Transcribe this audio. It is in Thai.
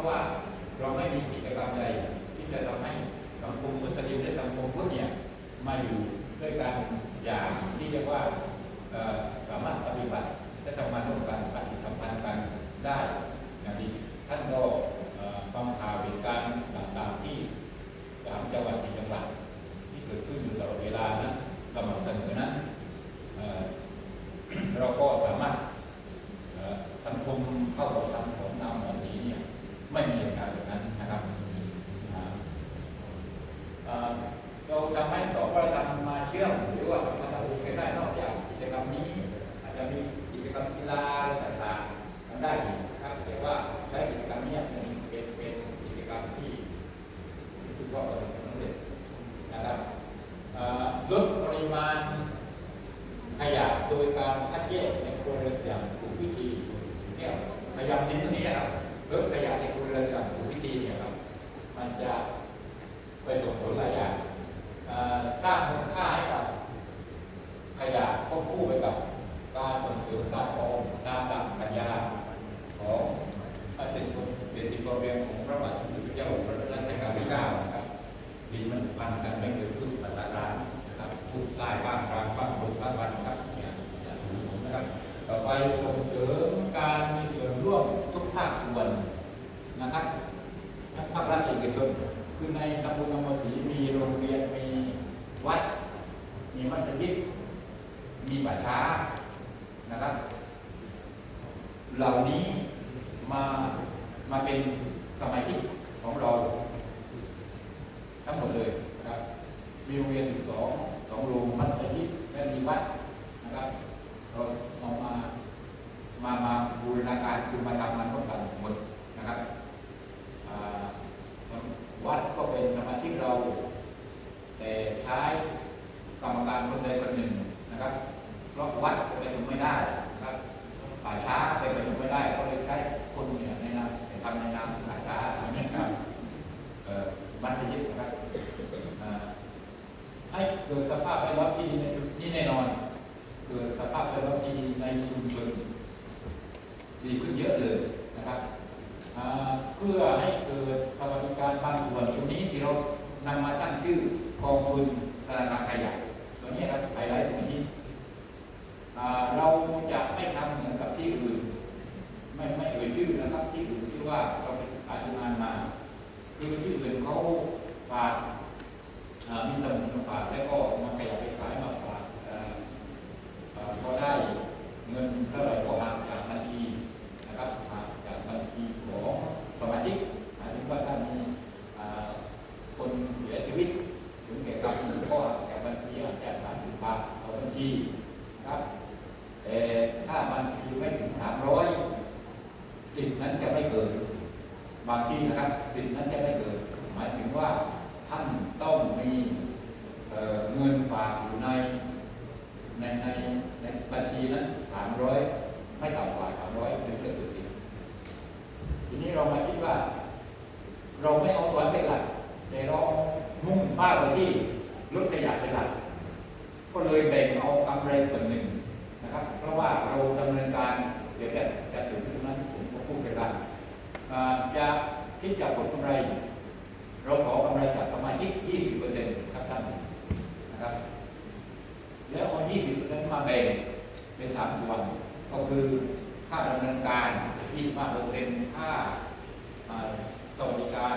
ราะว่าเราไม่มีกิจกรรมใดที่จะทำให้สังคมมุสลิมและสังคมพุทธเนี่ยมาอยู่ด้วยกันอย่างที่เรียกว่าสามารถปฏิบัติและทำงานร่วมกันปฏิสัมพันธ์กันได้อย่างดีก็เอ่อฟังข่าวเหตุการณ์ต่างๆที่สามจังหวัดสี่จังหวัด ที่เกิดขึ้นอยู่ตลอดเวลานั้นกำลังเสนอนั้นเอ่อ เราก็สามารถเอ่อสังคมเข้ากับสังคมนามหมอสีเนี่ยไม่มีเหตุการณ์แบบนั้นนะครับอ่าเอ่อเราทำให้สองประธรรมมาเชื่อมหรือว่าสัมพันธ์กัน ได้นอกจากกิจกรรมนี้ อาจจะมีกิจกรรมกีฬาอะไรต่างๆทำได้อีกครับแต่ว่าใช้กิจกรรมนี้เป็นเป็นเป็นกิจกรรมที่ที่ว่าประสบความสำเร็จนะครับลดปริมาณขยะโดยการคัดแยกในครัวเรือนอย่างถูกวิธีเนี่ยพยายามนิ้นตรงนี้นะครับลดขยะในครัวเรือนอย่างถูกวิธีเนี่ยครับมันจะไปส่งผลหลายอย่างอ่าสร้างมูลค่าให้กับข ยะควบคู่ไปกับการส่งเสริมการออมตามหลักปัญญาของเศรษฐกิจเศรษฐกิจพอเพียงของพระบาทสมเด็จพระเจ้าอยู่หัวรัชกาลที่เก้านะครับดินมันพันกันไม่เกิดขึ้นปัตตาการนะครับทุกใต้บ้างกลางบ้างบนบ้างวันครับเนี่ยจะถูกนะครับต่อไปส่งเสริมการมีส่วนร่วมทุกภาคส่วนนะครับทั้งภาครัฐเอกชนคือในตำบลนมศรีมีโรงเรียนมีวัดมีมัสยิด มีป่าช้านะครับ เหล่านี้มามาเป็นสมาชิกของเรา ทั้งหมดเลยนะครับ มีโรงเรียนสองสองโรงมัสยิดและมีวัดนะครับเราเอามามามาบูรณาการคือมาทำงานร่วมกันหมดนะครับวัดก็เป็นสมาชิกเรา แต่ใช้กรรมการคนใดคนหนึ่ง เพราะวัดไปประชุมไม่ได้ครับป่าช้าไปประชุมไม่ได้ก็เลยใช้คนเนี่ยในนามทำในนามป่าช้าอันนี้ครับมัธยิดนะครับให้เกิดสภาพแวดล้อมที่ดีในจุดนี้แน่นอน เกิดสภาพแวดล้อมที่ดีในชุมชนดีขึ้นเยอะเลยนะครับเพื่อให้เกิดสวัสดิการบางส่วนตรงนี้ที่เรานำมาตั้งชื่อกองทุนธนาคารขยะตัวนี้ครับไฮไลท์ตรง เราจะไม่ทำเหมือนกับที่อื่น ไม่ไม่เอ่ยชื่อนะครับที่อื่นที่ว่าเราไปศึกษาดูงานมาคือที่อื่นเขาฝากอ่ามีสมุนมาฝากแล้วก็มาขยับไปขายมาฝากเอ่อเอ่อพอได้เงินเท่าไหร่ก็หักจากบัญชีนะครับหักจากบัญชีของสมาชิกหมายถึงว่าถ้ามีอ่าคนเสียชีวิตถึงแก่กรรมก็หักจากบัญชีอาจจะสามสิบบาทต่อบัญชีนะครับแต่ถ้าบัญชีไม่ถึงสามร้อยสิทธิ์นั้นจะไม่เกิด บางทีนะครับสิ่งนั้นจะไม่เกิด หมายถึงว่าท่านต้องมีเเงินฝากอยู่ในในในในบัญชีนั้นสามร้อยไม่ต่ำกว่าสามร้อยถึงจะเกิดสิทธิ์ทีนี้เรามาคิดว่า เราไม่เอาตัวเป็นหลักแต่เรามุ่งป้าไปที่ลดขยะเป็นหลัก ก็เลยแบ่งเอากำไรส่วนหนึ่งนะครับ เพราะว่า ไรกับสมาชิก 20%ครับท่านนะครับ แล้วเอา 20%นั้นมาแบ่งเป็น 3 ส่วน ก็คือค่าดำเนินการ 25%ค่าสวัสดิการ